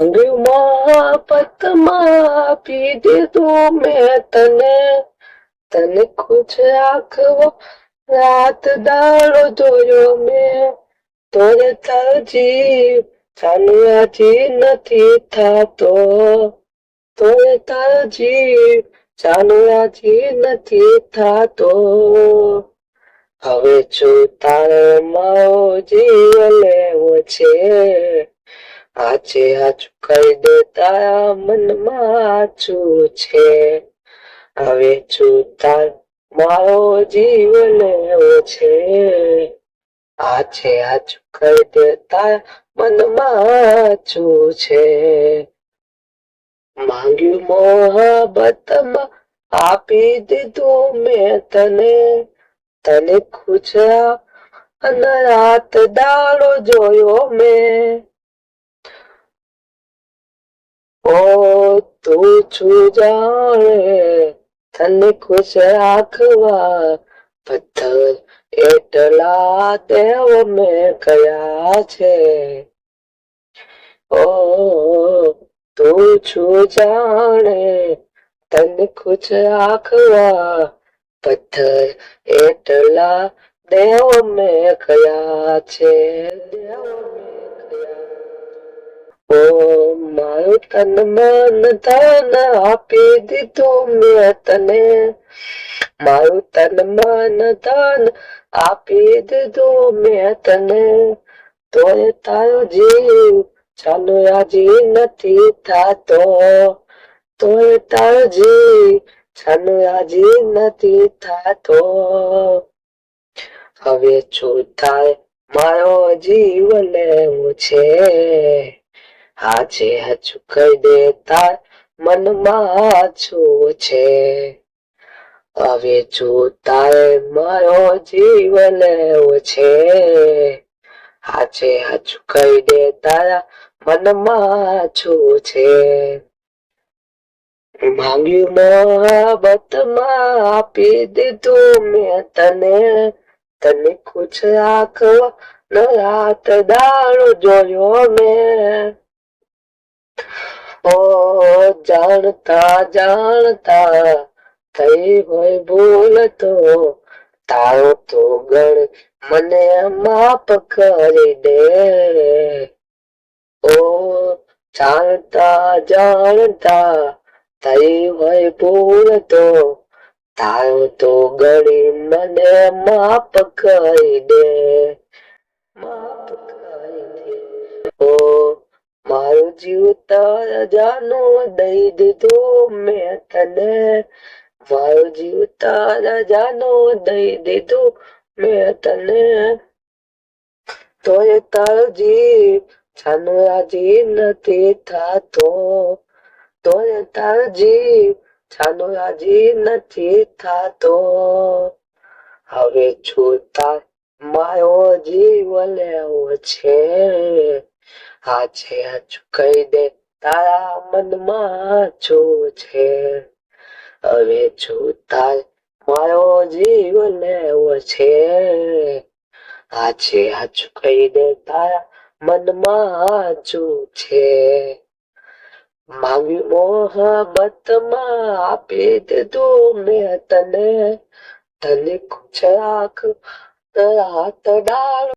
મોહબ્બતમાં પી દીધું મેં તને. તને ખુશ રાખવો, રાત દાડો જોયો મેં. તોરે તરજી ચાલુ આજી નથી થતો. તોરે તરજી ચાલુ આજી નથી થતો. હવે જો તારે મારો જીવ લેવો છે આજે આજુ કહી દેતા મનમાં છું છે. હવે છું મારો જીવ લેવો છે. આચે આજુ કહી દેતા મનમાં છું છે. માંગ્યું મોહબતમાં આપી દીધું મેં તને. તને ખુશ રાત દાડો જોયો મેં. ઓ તું છું જાણે, તને ખુશ રાખવા પથ્થર એટલા દેવ મેં કયા છે. ઓ તું છું જાણે, તને ખુશ રાખવા પથ્થર એટલા દેવ મેં કયા છે. દેવ મેં તન મન ધન આપી દીધું મેં તને મારું તન મન ધન આપી દીધું મેં તને તોય તારો જીવ ચાલો રાજી નથી થાતો તોય તારો જીવ ચાલો રાજી નથી થાતો હવે છું થાય મારો જીવ લેવું છે આજે હચુ કહી દે તાર મનમાં છું છે હવે જો તારે મારો જીવ લેવો છે હાચે હચુ કહી દે તારા મનમાં છું છે માંગ્યું મોહબ્બતમાં આપી દીધું મેં તને. તને ખુશ રાખવા ન રાત દાડો જોયો મેં. ઓ જાણતા જાણતા થઈ હોય ભૂલ તો તારો તો ગણ મને માફ કરી દે. ઓ જાણતા જાણતા થઈ હોય ભૂલ તો તારો તો ગણી મને માફ કરી દે. માફ કરી દે. ઓ જીવ તારા જાનો દઈ દીધું મેં તને મારું જીવ તારા જાનો દઈ દીધું મેં તને તોય તારો જીવ જાનો રાજી નથી થાતો. તોય તારો જીવ જાનો રાજી નથી થાતો. હવે છું તાર મારો જીવ લેવો છે. આજે હજુ કહી દે તારા મનમાં છું છે. હવે જો તાર મારો જીવ લેવો છે. આજે હજુ કહી દે તારા મનમાં જો છે. માંગ્યું મોહબ્બતમાં આપી દીધું મેં તને. તને કુછ રાખ હાથ ડાળ